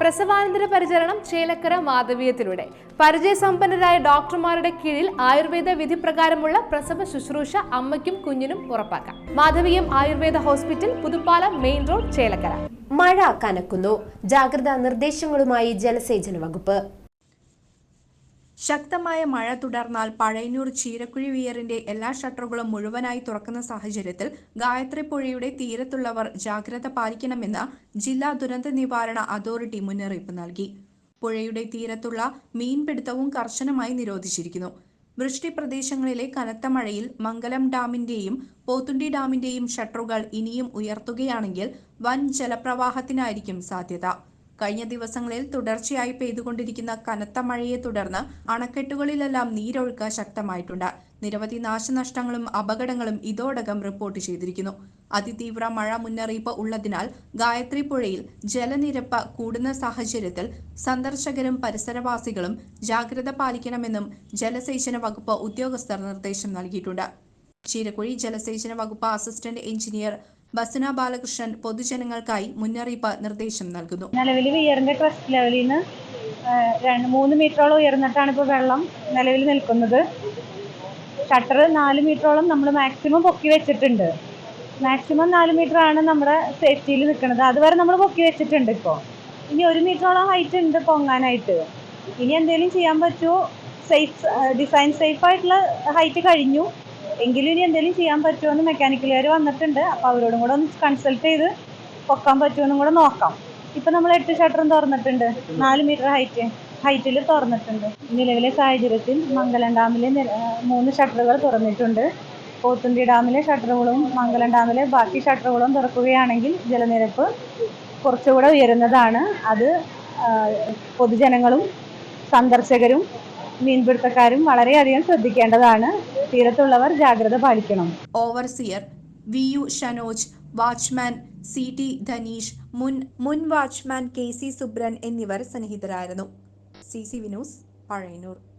പ്രസവാനന്തര പരിചരണം ചേലക്കര മാധവീയത്തിലൂടെ. പരിചയസമ്പന്നരായ ഡോക്ടർമാരുടെ കീഴിൽ ആയുർവേദ വിധി പ്രകാരമുള്ള പ്രസവ ശുശ്രൂഷ അമ്മയ്ക്കും കുഞ്ഞിനും ഉറപ്പാക്കാം. Madhaveeyam Ayurveda hospital Puthuppalam main road Chelakkara. മഴ കനക്കുന്നു. ജാഗ്രതാ നിർദ്ദേശങ്ങളുമായി ജലസേചന വകുപ്പ്. ശക്തമായ മഴ തുടർന്നാൽ പഴയന്നൂർ ചീരക്കുഴി വിയറിന്റെ എല്ലാ ഷട്ടറുകളും മുഴുവനായി തുറക്കുന്ന സാഹചര്യത്തിൽ ഗായത്രി പുഴയുടെ തീരത്തുള്ളവർ ജാഗ്രത പാലിക്കണമെന്ന് ജില്ലാ ദുരന്ത നിവാരണ അതോറിറ്റി മുന്നറിയിപ്പ് നൽകി. പുഴയുടെ തീരത്തുള്ള മീൻപിടുത്തവും കർശനമായി നിരോധിച്ചിരിക്കുന്നു. വൃഷ്ടി പ്രദേശങ്ങളിലെ കനത്ത മഴയിൽ മംഗലം ഡാമിന്റെയും പോത്തുണ്ടി ഡാമിന്റെയും ഷട്ടറുകൾ ഇനിയും ഉയർത്തുകയാണെങ്കിൽ വൻ ജലപ്രവാഹത്തിനായിരിക്കും സാധ്യത. കഴിഞ്ഞ ദിവസങ്ങളിൽ തുടർച്ചയായി പെയ്തുകൊണ്ടിരിക്കുന്ന കനത്ത മഴയെ തുടർന്ന് അണക്കെട്ടുകളിലെല്ലാം നീരൊഴുക്ക് ശക്തമായിട്ടുണ്ട്. നിരവധി നാശനഷ്ടങ്ങളും അപകടങ്ങളും ഇതോടകം റിപ്പോർട്ട് ചെയ്തിരിക്കുന്നു. അതിതീവ്ര മഴ മുന്നറിയിപ്പ് ഉള്ളതിനാൽ ഗായത്രി പുഴയിൽ ജലനിരപ്പ് കൂടുന്ന സാഹചര്യത്തിൽ സന്ദർശകരും പരിസരവാസികളും ജാഗ്രത പാലിക്കണമെന്നും ജലസേചന വകുപ്പ് ഉദ്യോഗസ്ഥർ നിർദ്ദേശം നൽകിയിട്ടുണ്ട്. ചീരക്കുഴി ജലസേചന വകുപ്പ് അസിസ്റ്റന്റ് എഞ്ചിനീയർ ബസുന ബാലകൃഷ്ണൻ പൊതുജനങ്ങൾക്കായി മുന്നറിയിപ്പ് നിർദ്ദേശം നൽകുന്നു. നിലവിൽ വിയറിന്റെ ക്രസ്റ്റ് ലെവലിൽ നിന്ന് രണ്ട് മൂന്ന് മീറ്ററോളം ഉയർന്നിട്ടാണ് ഇപ്പോൾ വെള്ളം നിലവിൽ നിൽക്കുന്നത്. ഷട്ടർ നാല് മീറ്ററോളം നമ്മൾ മാക്സിമം പൊക്കി വെച്ചിട്ടുണ്ട്. മാക്സിമം നാല് മീറ്റർ ആണ് നമ്മുടെ സേഫ്റ്റിയിൽ നിൽക്കുന്നത്. അതുവരെ നമ്മൾ പൊക്കി വെച്ചിട്ടുണ്ട് ഇപ്പോൾ. ഇനി ഒരു മീറ്ററോളം ഹൈറ്റ് ഉണ്ട് പൊങ്ങാനായിട്ട്. ഇനി എന്തെങ്കിലും ചെയ്യാൻ പറ്റുമോ? സേഫ് ഡിസൈൻ സേഫ് ആയിട്ടുള്ള ഹൈറ്റ് കഴിഞ്ഞു. എങ്കിലും ഇനി എന്തെങ്കിലും ചെയ്യാൻ പറ്റുമോ എന്ന് മെക്കാനിക്കലുകാർ വന്നിട്ടുണ്ട്. അപ്പോൾ അവരോടും കൂടെ ഒന്ന് കൺസൾട്ട് ചെയ്ത് പൊക്കാൻ പറ്റുമെന്നും കൂടെ നോക്കാം. ഇപ്പം നമ്മൾ എട്ട് ഷട്ടറും തുറന്നിട്ടുണ്ട്. നാല് മീറ്റർ ഹൈറ്റ് ഹൈറ്റിൽ തുറന്നിട്ടുണ്ട്. നിലവിലെ സാഹചര്യത്തിൽ മംഗലം ഡാമിലെ മൂന്ന് ഷട്ടറുകൾ തുറന്നിട്ടുണ്ട്. പോത്തുണ്ടി ഡാമിലെ ഷട്ടറുകളും മംഗലം ഡാമിലെ ബാക്കി ഷട്ടറുകളും തുറക്കുകയാണെങ്കിൽ ജലനിരപ്പ് കുറച്ചുകൂടെ ഉയരുന്നതാണ്. അത് പൊതുജനങ്ങളും സന്ദർശകരും മീൻപിടുത്തക്കാരും വളരെയധികം ശ്രദ്ധിക്കേണ്ടതാണ്. തീരത്തുള്ളവർ ജാഗ്രത പാലിക്കണം. Overseer V U Shanoj watchman C T Dhaneesh മുൻ മുൻ വാച്ച്മാൻ കെ സി സുബ്രൻ എന്നിവർ സന്നിഹിതരായിരുന്നു. C C Vinoos Pazhayannur.